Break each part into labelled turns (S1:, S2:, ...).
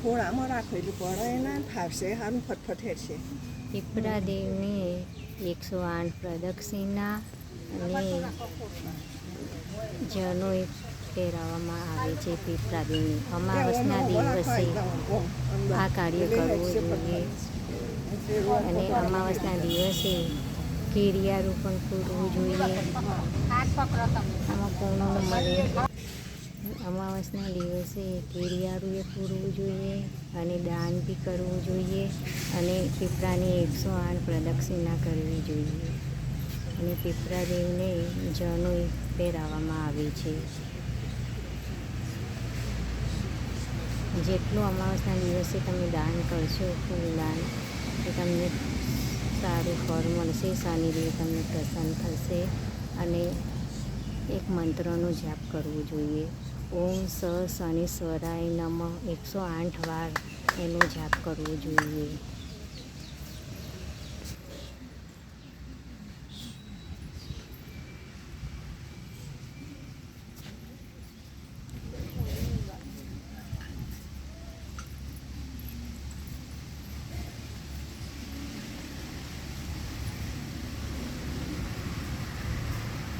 S1: ખોળામાં રાખેલું પણ એના ફાવશે હારું ફટફટ છે
S2: પીપળા દેવને એકસો આઠ પ્રદક્ષિણા અને જનોઈ પહેરાવવામાં આવે છે પીપળા દેવની અમાવસના દિવસે આ કાર્ય કરવું જોઈએ. અને અમાવસના દિવસે કેરિયારું પણ પૂરવું જોઈએ. આમાં પૂર્ણ મળે. અમાવસના દિવસે કેરિયારું એ પૂરવું જોઈએ અને દાન બી કરવું જોઈએ અને પીપળાની એકસો આઠ પ્રદક્ષિણા કરવી જોઈએ. અને પીપળા દેવને જનોઈ પહેરાવવામાં આવે છે. જેટલું અમાવસના દિવસે તમે દાન કરશો ફૂલદાન તો તમને સારું ફળ મળશે શનિદેવ તમને પ્રસન્ન થશે અને એક મંત્રનો જાપ કરવો જોઈએ. ઓમ સ શનિશ્વરાય નમ. એકસો આઠ વાર એનો જાપ કરવો જોઈએ.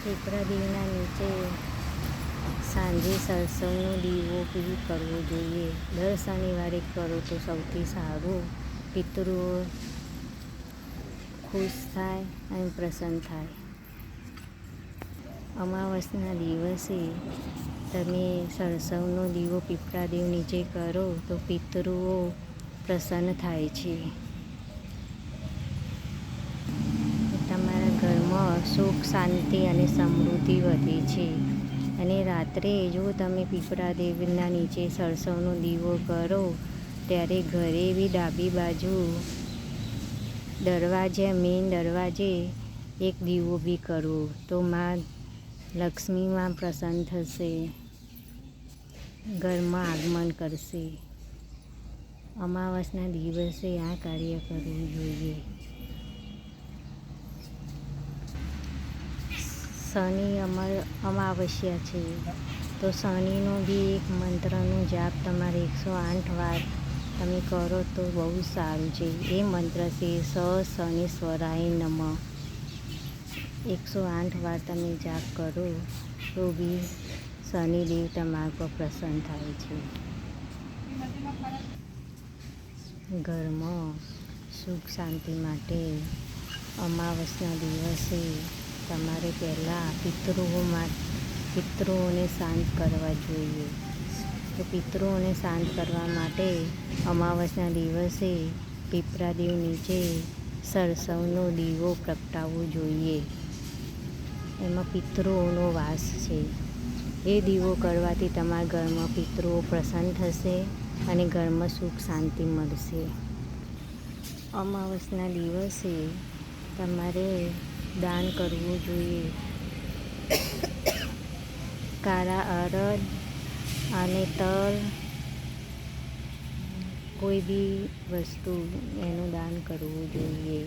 S2: પીપળા નીચે સાંજે સત્સંગનો દીવો બી કરવો જોઈએ. દર શનિવારે કરો તો સૌથી સારું. પિતૃઓ ખુશ થાય અને પ્રસન્ન થાય. અમાવસના દિવસે તમે સરસવનો દીવો પીપળાદેવ નીચે કરો તો પિતૃઓ પ્રસન્ન થાય છે. તમારા ઘરમાં સુખ, શાંતિ અને સમૃદ્ધિ વધે છે. અને રાત્રે જો તમે પીપળા દેવના નીચે સરસવનો દીવો કરો, ત્યારે ઘરે બી ડાબી બાજુ દરવાજે, મેઇન દરવાજે એક દીવો બી કરવો તો માં લક્ષ્મીમાં પ્રસન્ન થશે, ઘરમાં આગમન કરશે. અમાવસના દિવસે આ કાર્ય કરવું જોઈએ. શનિ અમર અમાવસ્યા છે. તો શનિનો બી એક મંત્રનો જાપ તમારે એકસો આઠ વાર તમે કરો તો બહુ સારું છે. એ મંત્ર છે, સ શનિશ્વરાય નમ. એકસો આઠ વાર તમે જાપ કરો તો બી શનિદેવ તમારા પર પ્રસન્ન થાય છે. ઘરમાં સુખ શાંતિ માટે અમાવસના દિવસે તમારે પહેલાં પિતૃઓમાં, પિતૃઓને શાંત કરવા જોઈએ. તો પિતૃઓને શાંત કરવા માટે અમાવસના દિવસે પીપરાદેવ નીચે સરસવનો દીવો પ્રગટાવવો જોઈએ. એમાં પિતૃઓનો વાસ છે. એ દીવો કરવાથી તમારા ઘરમાં પિતૃઓ પ્રસન્ન થશે અને ઘરમાં સુખ શાંતિ મળશે. અમાવસના દિવસે તમારે દાન કરવું જોઈએ. કાળા અરદ અને તલ કોઈ બી વસ્તુ એનું દાન કરવું જોઈએ.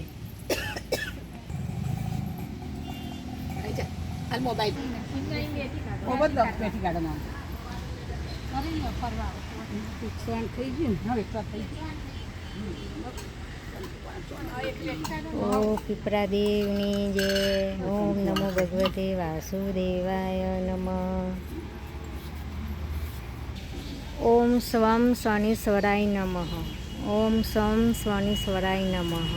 S1: નુકસાન થઈ ગયું હવે થઈ થઈ
S2: ઓ પીપળા દેવની જય ઓમ નમો ભગવતે વાસુદેવાય નમ ઓમ સ્વમ શનિશ્વરાય નમ ઓમ સ્વમ શનિશ્વરાય નમઃ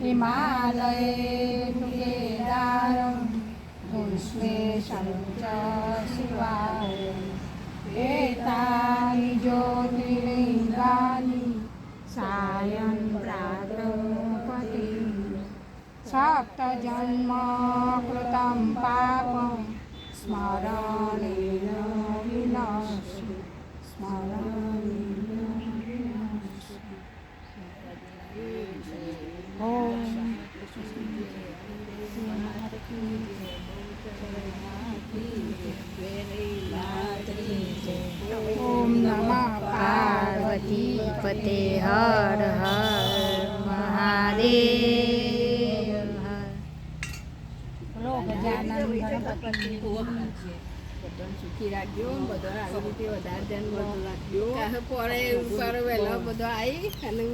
S3: हिमालये केदारं भूष्मेशं च शिवाय एतानि ज्योतिर्लिङ्गानि सायं सप्तजन्मकृतं पापं स्मरणेन विनाशि स्मरणेन ॐ ॐ नमः पार्वतीपते हर हर
S1: महादेव સુખી બધા આવી રીતે વધારે ધ્યાન બધું રાખજો પોરે ઉપર વહેલો બધો આવી અને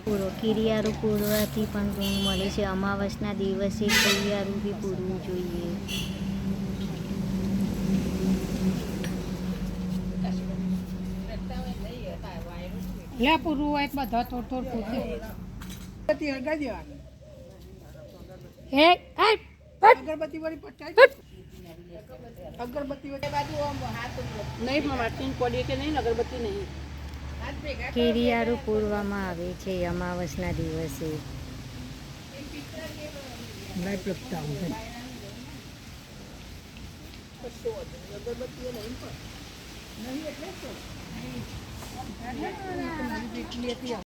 S2: પૂરો કિરિયારું પૂરવાથી પણ ગુણ મળે છે અમાવસના દિવસે કિરિયારું બી પૂરવું જોઈએ
S3: લે પૂરું હોય બધા થોડું થોડું
S1: દેવાની
S3: એ એ
S1: અગરબત્તી વાળી અગરબત્તી વાળી બાજુ નહીં માટી પડી કે નહીં અગરબત્તી નહીં? હાથ
S2: પૂરવામાં આવે છે અમાવસના દિવસે.
S1: નહીં એટલે